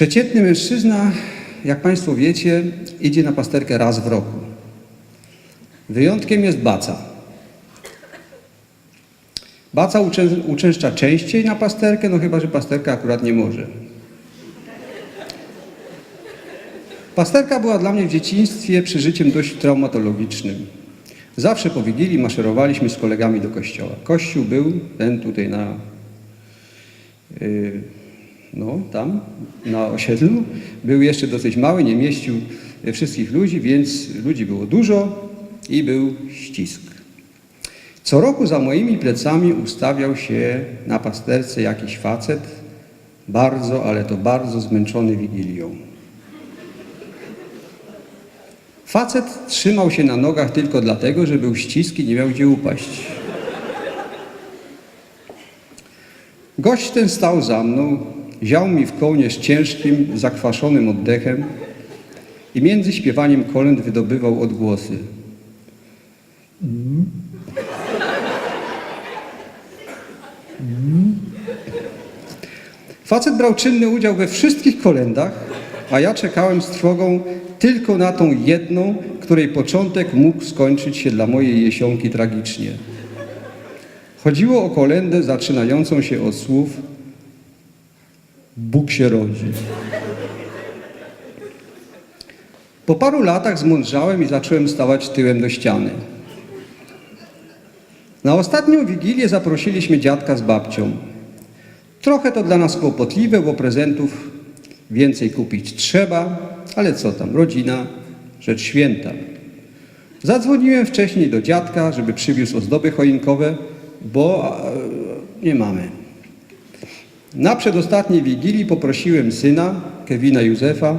Przeciętny mężczyzna, jak Państwo wiecie, idzie na pasterkę raz w roku. Wyjątkiem jest baca. Baca uczę, uczęszcza częściej na pasterkę, no chyba, że pasterka akurat nie może. Pasterka była dla mnie w dzieciństwie przeżyciem dość traumatologicznym. Zawsze po Wigilii maszerowaliśmy z kolegami do kościoła. Kościół był ten tutaj na, yy, no tam, na osiedlu. Był jeszcze dosyć mały, nie mieścił wszystkich ludzi, więc ludzi było dużo i był ścisk. Co roku za moimi plecami ustawiał się na pasterce jakiś facet, bardzo, ale to bardzo zmęczony Wigilią. Facet trzymał się na nogach tylko dlatego, że był ściski, nie miał gdzie upaść. Gość ten stał za mną, ział mi w kołnierz ciężkim, zakwaszonym oddechem i między śpiewaniem kolęd wydobywał odgłosy. Facet brał czynny udział we wszystkich kolędach, a ja czekałem z trwogą tylko na tą jedną, której początek mógł skończyć się dla mojej jesionki tragicznie. Chodziło o kolędę zaczynającą się od słów Bóg się rodzi. Po paru latach zmądrzałem i zacząłem stawać tyłem do ściany. Na ostatnią wigilię zaprosiliśmy dziadka z babcią. Trochę to dla nas kłopotliwe, bo prezentów więcej kupić trzeba, ale co tam, rodzina, rzecz święta. Zadzwoniłem wcześniej do dziadka, żeby przywiózł ozdoby choinkowe, bo e, nie mamy. Na przedostatniej wigilii poprosiłem syna, Kevina Józefa,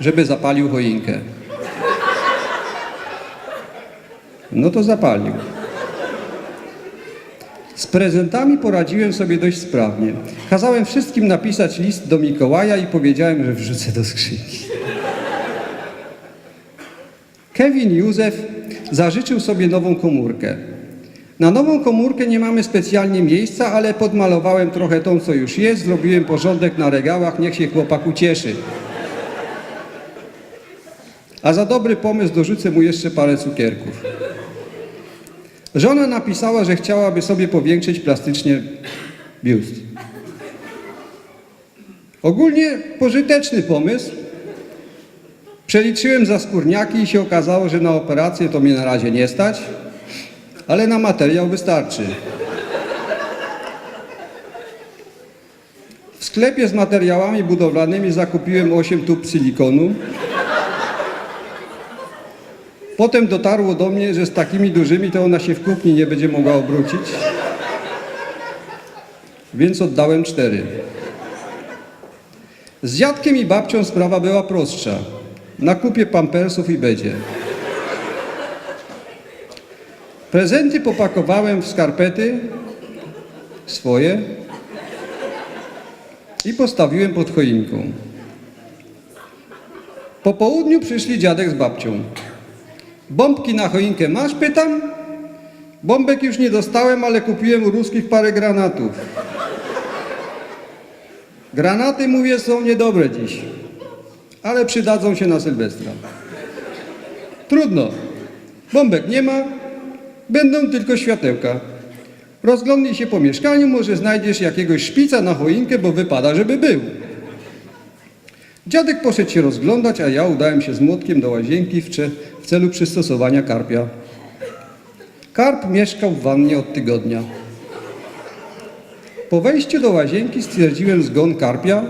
żeby zapalił choinkę. No to zapalił. Z prezentami poradziłem sobie dość sprawnie. Kazałem wszystkim napisać list do Mikołaja i powiedziałem, że wrzucę do skrzynki. Kevin Józef zażyczył sobie nową komórkę. Na nową komórkę nie mamy specjalnie miejsca, ale podmalowałem trochę tą, co już jest, zrobiłem porządek na regałach, niech się chłopak ucieszy. A za dobry pomysł dorzucę mu jeszcze parę cukierków. Żona napisała, że chciałaby sobie powiększyć plastycznie biust. Ogólnie pożyteczny pomysł. Przeliczyłem za skórniaki i się okazało, że na operację to mnie na razie nie stać, ale na materiał wystarczy. W sklepie z materiałami budowlanymi zakupiłem 8 tub silikonu. Potem dotarło do mnie, że z takimi dużymi to ona się w kuchni nie będzie mogła obrócić. Więc oddałem cztery. Z dziadkiem i babcią sprawa była prostsza. Na kupie pampersów i bedzie. Prezenty popakowałem w skarpety swoje i postawiłem pod choinką. Po południu przyszli dziadek z babcią. Bombki na choinkę masz? Pytam. Bombek już nie dostałem, ale kupiłem u ruskich parę granatów. Granaty, mówię, są niedobre dziś, ale przydadzą się na Sylwestra. Trudno. Bombek nie ma, będą tylko światełka. Rozglądnij się po mieszkaniu, może znajdziesz jakiegoś szpica na choinkę, bo wypada, żeby był. Dziadek poszedł się rozglądać, a ja udałem się z młotkiem do łazienki w, w celu przystosowania karpia. Karp mieszkał w wannie od tygodnia. Po wejściu do łazienki stwierdziłem zgon karpia,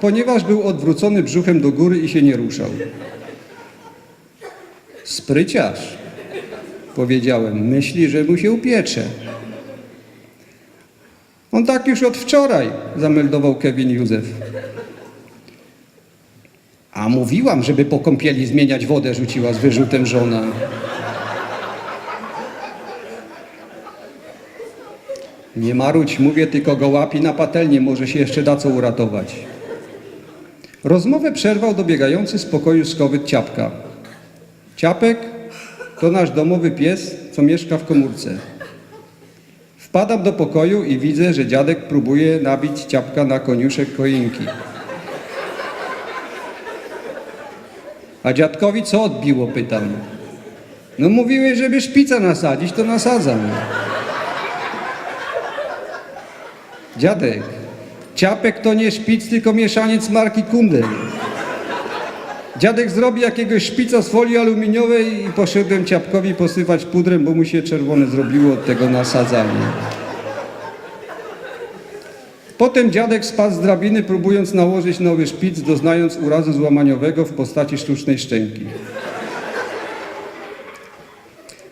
ponieważ był odwrócony brzuchem do góry i się nie ruszał. Spryciarz, powiedziałem, myśli, że mu się upiecze. On tak już od wczoraj, zameldował Kevin Józef. A mówiłam, żeby po kąpieli zmieniać wodę, rzuciła z wyrzutem żona. Nie marudź, mówię, tylko go łapi na patelnię, może się jeszcze da co uratować. Rozmowę przerwał dobiegający z pokoju skowyt ciapka. Ciapek to nasz domowy pies, co mieszka w komórce. Wpadam do pokoju i widzę, że dziadek próbuje nabić ciapka na koniuszek choinki. A dziadkowi co odbiło, pytam. No mówiłeś, żeby szpica nasadzić, to nasadzam. Dziadek, ciapek to nie szpic, tylko mieszaniec marki Kundel. Dziadek zrobi jakiegoś szpica z folii aluminiowej i poszedłem ciapkowi posywać pudrem, bo mu się czerwone zrobiło od tego nasadzania. Potem dziadek spadł z drabiny, próbując nałożyć nowy szpic, doznając urazu złamaniowego w postaci sztucznej szczęki.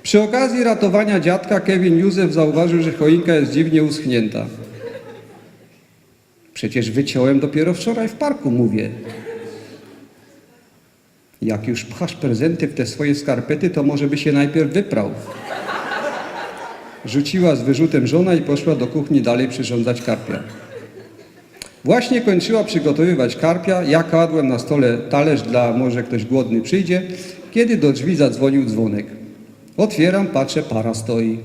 Przy okazji ratowania dziadka Kevin Józef zauważył, że choinka jest dziwnie uschnięta. Przecież wyciąłem dopiero wczoraj w parku, mówię. Jak już pchasz prezenty w te swoje skarpety, to może by się najpierw wyprał. Rzuciła z wyrzutem żona i poszła do kuchni dalej przyrządzać karpia. Właśnie kończyła przygotowywać karpia, ja kładłem na stole talerz dla może ktoś głodny przyjdzie, kiedy do drzwi zadzwonił dzwonek. Otwieram, patrzę, para stoi.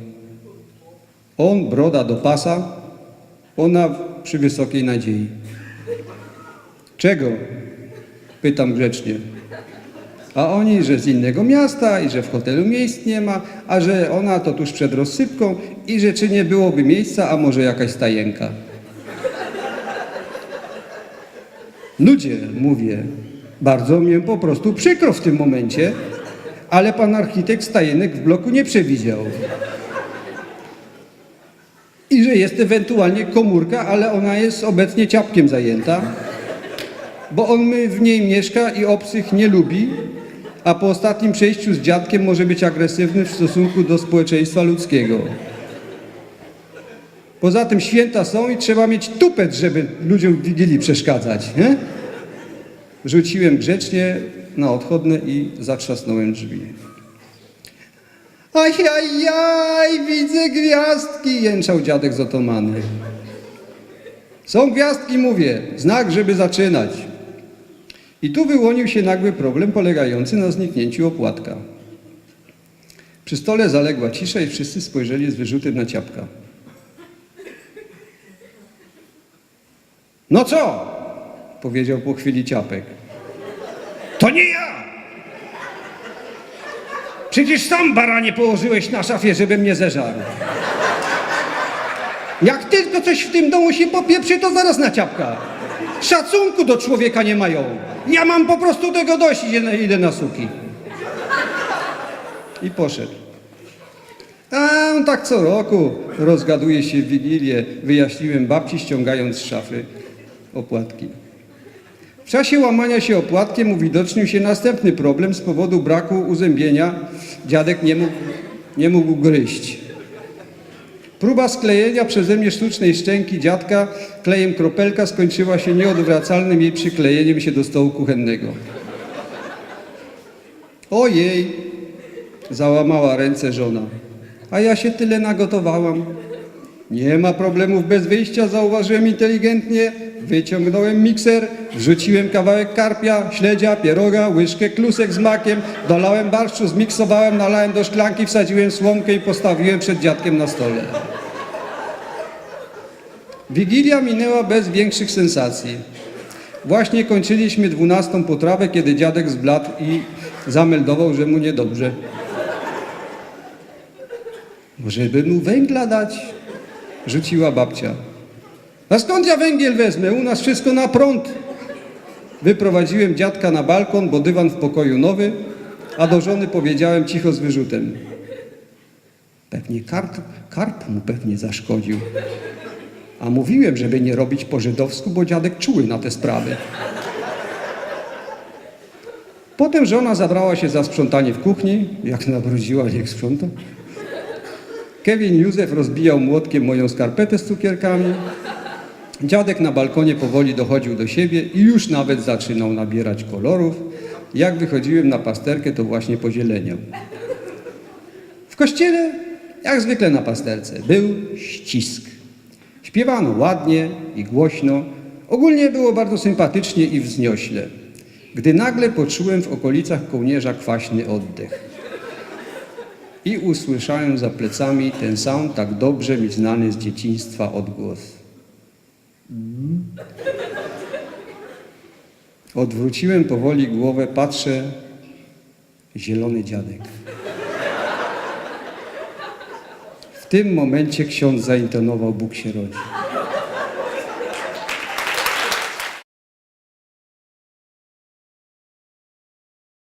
On broda do pasa, ona przy wysokiej nadziei. Czego? Pytam grzecznie. A oni, że z innego miasta i że w hotelu miejsc nie ma, a że ona to tuż przed rozsypką i że czy nie byłoby miejsca, a może jakaś stajenka. Ludzie, mówię, bardzo mnie po prostu przykro w tym momencie, ale pan architekt stajenek w bloku nie przewidział. I że jest ewentualnie komórka, ale ona jest obecnie ciapkiem zajęta, bo on w niej mieszka i obcych nie lubi, a po ostatnim przejściu z dziadkiem może być agresywny w stosunku do społeczeństwa ludzkiego. Poza tym święta są i trzeba mieć tupet, żeby ludziom w Wigilii przeszkadzać. Nie? Rzuciłem grzecznie na odchodne i zatrzasnąłem drzwi. Ajajaj, widzę gwiazdki, jęczał dziadek z otomany. Są gwiazdki, mówię, znak, żeby zaczynać. I tu wyłonił się nagły problem polegający na zniknięciu opłatka. Przy stole zaległa cisza i wszyscy spojrzeli z wyrzutem na ciapka. No co? powiedział po chwili ciapek. To nie ja! Przecież sam baranie położyłeś na szafie, żeby mnie zeżarł. Jak tylko coś w tym domu się popieprzy, to zaraz na ciapka. Szacunku do człowieka nie mają. Ja mam po prostu tego dość, idę, idę na suki. I poszedł. A on tak co roku rozgaduje się w Wigilię, wyjaśniłem babci, ściągając z szafy opłatki. W czasie łamania się opłatkiem uwidocznił się następny problem z powodu braku uzębienia. Dziadek nie mógł, nie mógł gryźć. Próba sklejenia przeze mnie sztucznej szczęki dziadka klejem kropelka skończyła się nieodwracalnym jej przyklejeniem się do stołu kuchennego. Ojej, załamała ręce żona. A ja się tyle nagotowałam. Nie ma problemów bez wyjścia, zauważyłem inteligentnie. Wyciągnąłem mikser, wrzuciłem kawałek karpia, śledzia, pieroga, łyżkę, klusek z makiem, dolałem barszczu, zmiksowałem, nalałem do szklanki, wsadziłem słomkę i postawiłem przed dziadkiem na stole. Wigilia minęła bez większych sensacji. Właśnie kończyliśmy dwunastą potrawę, kiedy dziadek zbladł i zameldował, że mu niedobrze. Może by mu węgla dać? Rzuciła babcia. A skąd ja węgiel wezmę? U nas wszystko na prąd. Wyprowadziłem dziadka na balkon, bo dywan w pokoju nowy, a do żony powiedziałem cicho z wyrzutem. Pewnie karp, karp mu pewnie zaszkodził. A mówiłem, żeby nie robić po żydowsku, bo dziadek czuły na te sprawy. Potem żona zabrała się za sprzątanie w kuchni. Jak nabrudziła, niech sprząta. Kevin Józef rozbijał młotkiem moją skarpetę z cukierkami. Dziadek na balkonie powoli dochodził do siebie i już nawet zaczynał nabierać kolorów. Jak wychodziłem na pasterkę, to właśnie pozieleniał. W kościele, jak zwykle na pasterce, był ścisk. Śpiewano ładnie i głośno. Ogólnie było bardzo sympatycznie i wzniośle. Gdy nagle poczułem w okolicach kołnierza kwaśny oddech. i usłyszałem za plecami ten sam tak dobrze mi znany z dzieciństwa odgłos. Odwróciłem powoli głowę, patrzę, zielony dziadek. W tym momencie ksiądz zaintonował Bóg się rodzi.